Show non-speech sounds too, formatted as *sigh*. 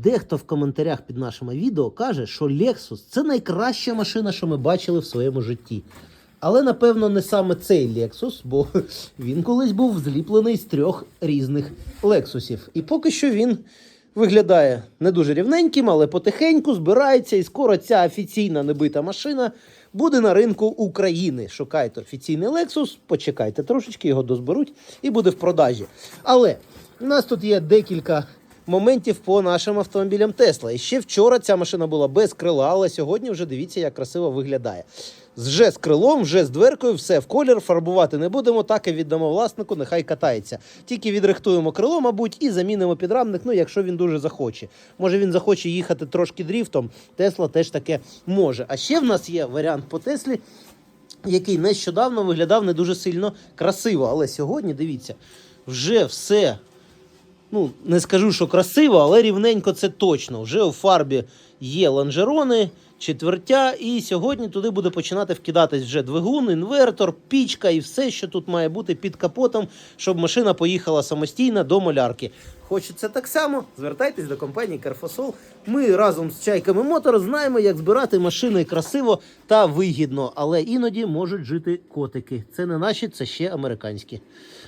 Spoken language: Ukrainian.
Дехто в коментарях під нашими відео каже, що Lexus це найкраща машина, що ми бачили в своєму житті. Але напевно не саме цей Lexus, бо *laughs* він колись був зліплений з трьох різних Lexusів. І поки що він виглядає не дуже рівненьким, але потихеньку збирається, і скоро ця офіційна небита машина буде на ринку України. Шукайте офіційний Lexus, почекайте трошечки, його дозберуть і буде в продажі. Але у нас тут є декілька моментів по нашим автомобілям Tesla. І ще вчора ця машина була без крила, але сьогодні вже дивіться, як красиво виглядає. Вже з крилом, вже з дверкою, все в колір, фарбувати не будемо, так і віддамо власнику, нехай катається. Тільки відрихтуємо крило, мабуть, і замінимо підрамник, ну якщо він дуже захоче. Може він захоче їхати трошки дріфтом, Тесла теж таке може. А ще в нас є варіант по Теслі, який нещодавно виглядав не дуже сильно красиво. Але сьогодні, дивіться, вже все ну, не скажу, що красиво, але рівненько це точно. Вже у фарбі є лонжерони, четвертя, і сьогодні туди буде починати вкидатись вже двигун, інвертор, пічка і все, що тут має бути під капотом, щоб машина поїхала самостійно до малярки. Хочеться так само, звертайтесь до компанії Carfosol. Ми разом з чайками мотор знаємо, як збирати машини красиво та вигідно, але іноді можуть жити котики. Це не наші, це ще американські.